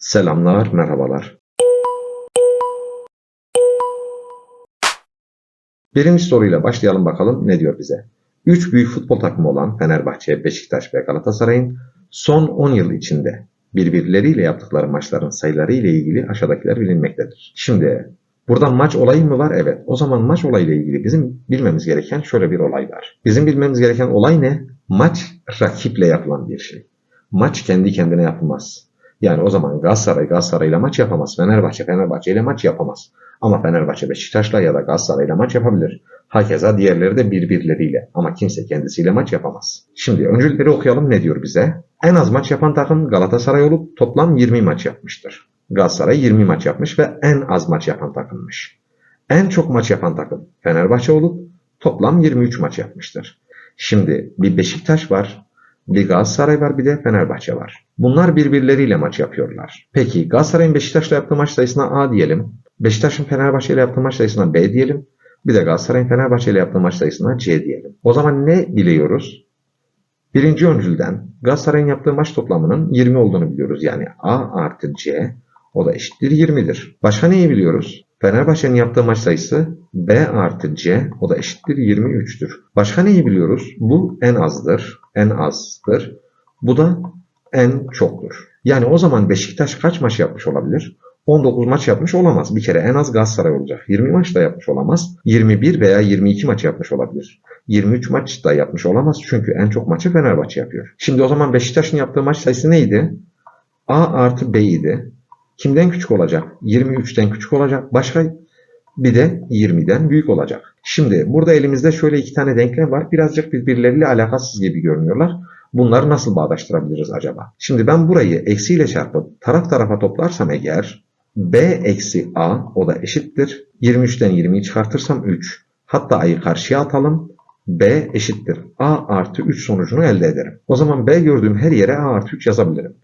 Selamlar, merhabalar. Birinci soruyla başlayalım bakalım ne diyor bize. Üç büyük futbol takımı olan Fenerbahçe, Beşiktaş ve Galatasaray'ın son 10 yıl içinde birbirleriyle yaptıkları maçların sayıları ile ilgili aşağıdakiler bilinmektedir. Şimdi buradan maç olayı mı var? Evet. O zaman maç olayıyla ilgili bizim bilmemiz gereken şöyle bir olay var. Bizim bilmemiz gereken olay ne? Maç rakiple yapılan bir şey. Maç kendi kendine yapılmaz. Yani o zaman Galatasaray Galatasaray'la maç yapamaz. Fenerbahçe Fenerbahçe ile maç yapamaz. Ama Fenerbahçe Beşiktaş'la ya da Galatasaray'la maç yapabilir. Hakeza diğerleri de birbirleriyle. Ama kimse kendisiyle maç yapamaz. Şimdi öncülleri okuyalım ne diyor bize? En az maç yapan takım Galatasaray olup toplam 20 maç yapmıştır. Galatasaray 20 maç yapmış ve en az maç yapan takımmış. En çok maç yapan takım Fenerbahçe olup toplam 23 maç yapmıştır. Şimdi bir Beşiktaş var, bir Galatasaray var bir de Fenerbahçe var. Bunlar birbirleriyle maç yapıyorlar. Peki Galatasaray'ın Beşiktaş'la yaptığı maç sayısına A diyelim. Beşiktaş'ın Fenerbahçe ile yaptığı maç sayısına B diyelim. Bir de Galatasaray'ın Fenerbahçe ile yaptığı maç sayısına C diyelim. O zaman ne biliyoruz? Birinci öncülden Galatasaray'ın yaptığı maç toplamının 20 olduğunu biliyoruz. Yani A artı C o da eşittir 20'dir. Başka neyi biliyoruz? Fenerbahçe'nin yaptığı maç sayısı B artı C o da eşittir 23'tür. Başka neyi biliyoruz? Bu en azdır. En azdır. Bu da en çoktur. Yani o zaman Beşiktaş kaç maç yapmış olabilir? 19 maç yapmış olamaz. Bir kere en az Galatasaray olacak. 20 maç da yapmış olamaz. 21 veya 22 maç yapmış olabilir. 23 maç da yapmış olamaz. Çünkü en çok maçı Fenerbahçe yapıyor. Şimdi o zaman Beşiktaş'ın yaptığı maç sayısı neydi? A artı B idi. Kimden küçük olacak? 23'ten küçük olacak. Başka bir de 20'den büyük olacak. Şimdi burada elimizde şöyle iki tane denklem var. Birazcık birbirleriyle alakasız gibi görünüyorlar. Bunları nasıl bağdaştırabiliriz acaba? Şimdi ben burayı eksiyle çarpıp taraf tarafa toplarsam eğer b eksi a o da eşittir. 23'ten 20'yi çıkartırsam 3. Hatta a'yı karşıya atalım. b eşittir. a artı 3 sonucunu elde ederim. O zaman b gördüğüm her yere a artı 3 yazabilirim.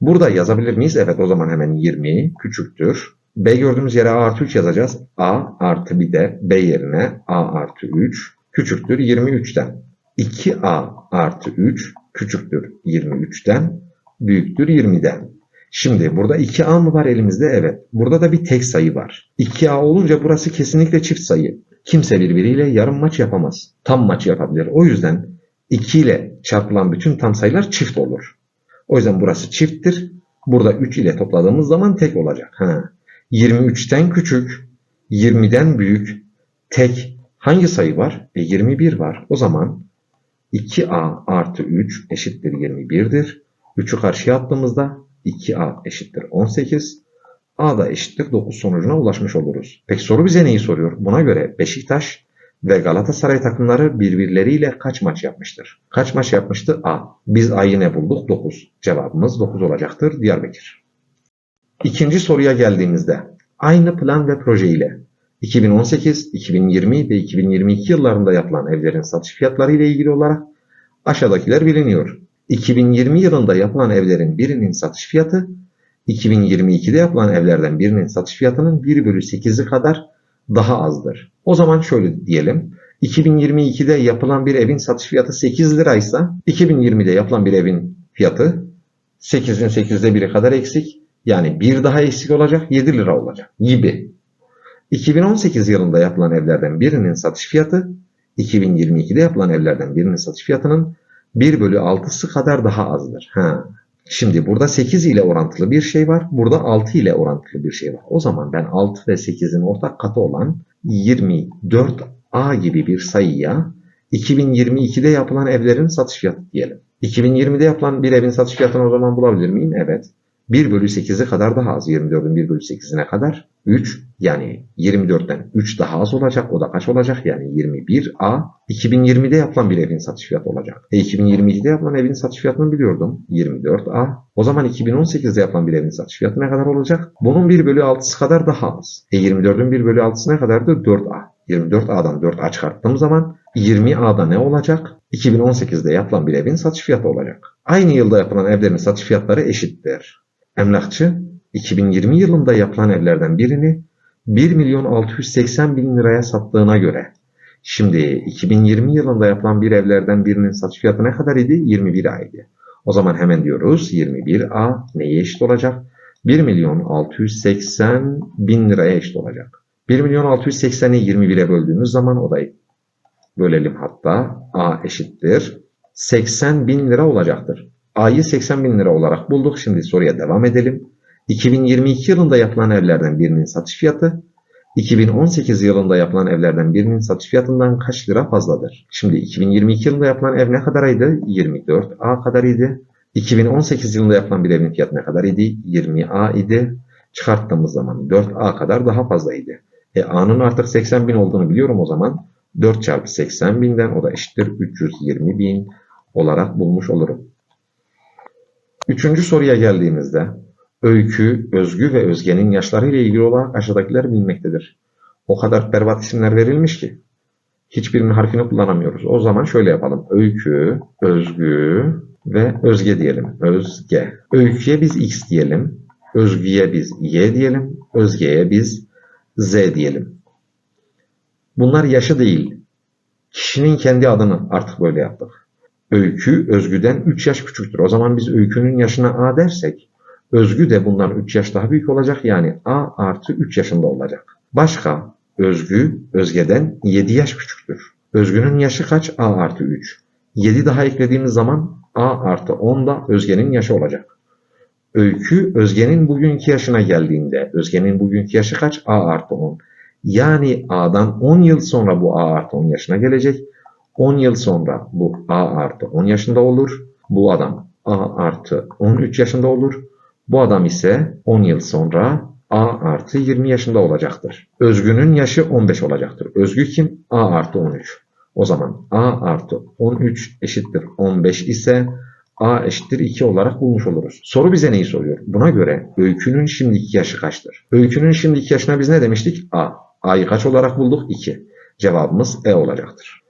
Burada yazabilir miyiz? Evet o zaman hemen 20 küçüktür. B gördüğümüz yere A artı 3 yazacağız. A artı bir de B yerine A artı 3 küçüktür 23'ten. 2A artı 3 küçüktür 23'ten büyüktür 20'den. Şimdi burada 2A mı var elimizde? Evet. Burada da bir tek sayı var. 2A olunca burası kesinlikle çift sayı. Kimse birbiriyle yarım maç yapamaz. Tam maç yapabilir. O yüzden 2 ile çarpılan bütün tam sayılar çift olur. O yüzden burası çifttir. Burada 3 ile topladığımız zaman tek olacak. Ha. 23'ten küçük, 20'den büyük, tek hangi sayı var? E 21 var. O zaman 2a artı 3 eşittir 21'dir. 3'ü karşıya attığımızda 2a eşittir 18. a da eşittir 9 sonucuna ulaşmış oluruz. Peki soru bize neyi soruyor? Buna göre Beşiktaş ve Galatasaray takımları birbirleriyle kaç maç yapmıştır? Kaç maç yapmıştı? A. Biz A'yı ne bulduk? 9. Cevabımız 9 olacaktır. Diyarbakır. İkinci soruya geldiğimizde aynı plan ve proje ile 2018, 2020 ve 2022 yıllarında yapılan evlerin satış fiyatları ile ilgili olarak aşağıdakiler biliniyor. 2020 yılında yapılan evlerin birinin satış fiyatı 2022'de yapılan evlerden birinin satış fiyatının 1 bölü 8'i kadar daha azdır. O zaman şöyle diyelim. 2022'de yapılan bir evin satış fiyatı 8 liraysa 2020'de yapılan bir evin fiyatı 8'in 8'de biri kadar eksik. Yani bir daha eksik olacak 7 lira olacak gibi. 2018 yılında yapılan evlerden birinin satış fiyatı 2022'de yapılan evlerden birinin satış fiyatının 1 bölü 6'sı kadar daha azdır. Ha. Şimdi burada 8 ile orantılı bir şey var. Burada 6 ile orantılı bir şey var. O zaman ben 6 ve 8'in ortak katı olan 24A gibi bir sayıya 2022'de yapılan evlerin satış fiyatı diyelim. 2020'de yapılan bir evin satış fiyatını o zaman bulabilir miyim? Evet. 1 bölü 8'e kadar daha az. 24'ün 1 bölü 8'ine kadar 3 yani 24'ten 3 daha az olacak. O da kaç olacak? Yani 21A 2020'de yapılan bir evin satış fiyatı olacak. E 2022'de yapılan evin satış fiyatını biliyordum. 24A. O zaman 2018'de yapılan bir evin satış fiyatı ne kadar olacak? Bunun 1 bölü 6'sı kadar daha az. E 24'ün 1 bölü 6'sı ne kadardı? 4A. 24A'dan 4A çıkarttığım zaman 20A'da ne olacak? 2018'de yapılan bir evin satış fiyatı olacak. Aynı yılda yapılan evlerin satış fiyatları eşittir. Emlakçı 2020 yılında yapılan evlerden birini 1 milyon 680 bin liraya sattığına göre şimdi 2020 yılında yapılan bir evlerden birinin satış fiyatı ne kadar idi? 21 A idi. O zaman hemen diyoruz 21A neye eşit olacak? 1 milyon 680 bin liraya eşit olacak. 1 milyon 680'i 21'e böldüğümüz zaman o da bölelim hatta A eşittir. 80 bin lira olacaktır. A'yı 80 bin lira olarak bulduk. Şimdi soruya devam edelim. 2022 yılında yapılan evlerden birinin satış fiyatı 2018 yılında yapılan evlerden birinin satış fiyatından kaç lira fazladır? Şimdi 2022 yılında yapılan ev ne kadarıydı? 24A kadarıydı. 2018 yılında yapılan bir evin fiyatı ne kadar idi? 20A idi. Çıkarttığımız zaman 4A kadar daha fazlaydı. E A'nın artık 80 bin olduğunu biliyorum o zaman. 4 çarpı 80 binden o da eşittir 320 bin olarak bulmuş olurum. Üçüncü soruya geldiğimizde Öykü, Özgü ve Özge'nin yaşlarıyla ilgili olarak aşağıdakiler bilinmektedir. O kadar berbat isimler verilmiş ki hiçbirinin harfini kullanamıyoruz. O zaman şöyle yapalım. Öykü, Özgü ve Özge diyelim. Özge. Öyküye biz X diyelim. Özgü'ye biz Y diyelim. Özge'ye biz Z diyelim. Bunlar yaşı değil. Kişinin kendi adını artık böyle yaptık. Öykü Özgü'den 3 yaş küçüktür. O zaman biz Öykü'nün yaşına A dersek Özgü de bundan 3 yaş daha büyük olacak. Yani A artı 3 yaşında olacak. Başka Özgü Özge'den 7 yaş küçüktür. Özgü'nün yaşı kaç? A artı 3. 7 daha eklediğimiz zaman A artı 10 da Özge'nin yaşı olacak. Öykü Özge'nin bugünkü yaşına geldiğinde Özge'nin bugünkü yaşı kaç? A artı 10. Yani A'dan 10 yıl sonra bu A artı 10 yaşına gelecek. 10 yıl sonra bu A artı 10 yaşında olur. Bu adam A artı 13 yaşında olur. Bu adam ise 10 yıl sonra A artı 20 yaşında olacaktır. Özgünün yaşı 15 olacaktır. Özgü kim? A artı 13. O zaman A artı 13 eşittir 15 ise A eşittir 2 olarak bulmuş oluruz. Soru bize neyi soruyor? Buna göre öykünün şimdiki yaşı kaçtır? Öykünün şimdiki yaşına biz ne demiştik? A. A'yı kaç olarak bulduk? 2. Cevabımız E olacaktır.